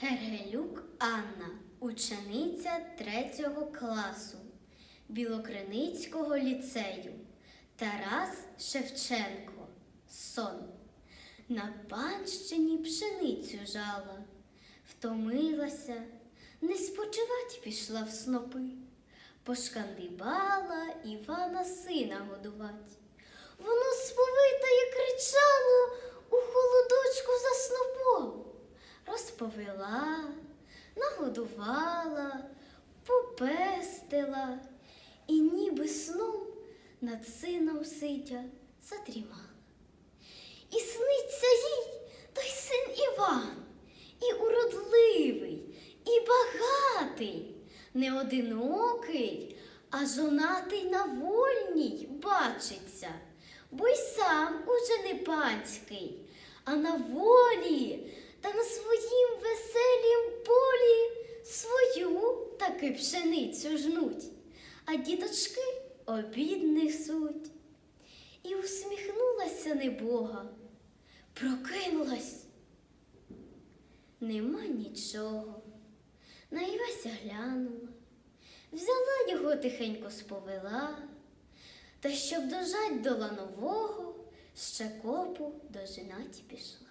Гергелюк Анна, учениця третього класу Білокриницького ліцею. Тарас Шевченко. Сон. На панщині пшеницю жала, втомилася, не спочивать пішла в снопи, пошкандибала Івана сина годувать. Воно сповитає кричало у Розповела, нагодувала, попестила і ніби сном над сином сидя задрімала. І сниться їй той син Іван, і уродливий, і багатий, не одинокий, а жонатий на вольній бачиться, бо й сам уже не панський, а на волі та на своїм веселім полі таки пшеницю жнуть, а діточки обід несуть. І усміхнулася небога, прокинулась. Нема нічого. На Івася глянула, взяла його тихенько сповела, та щоб дожать до ланового, ще копу дожинать пішла.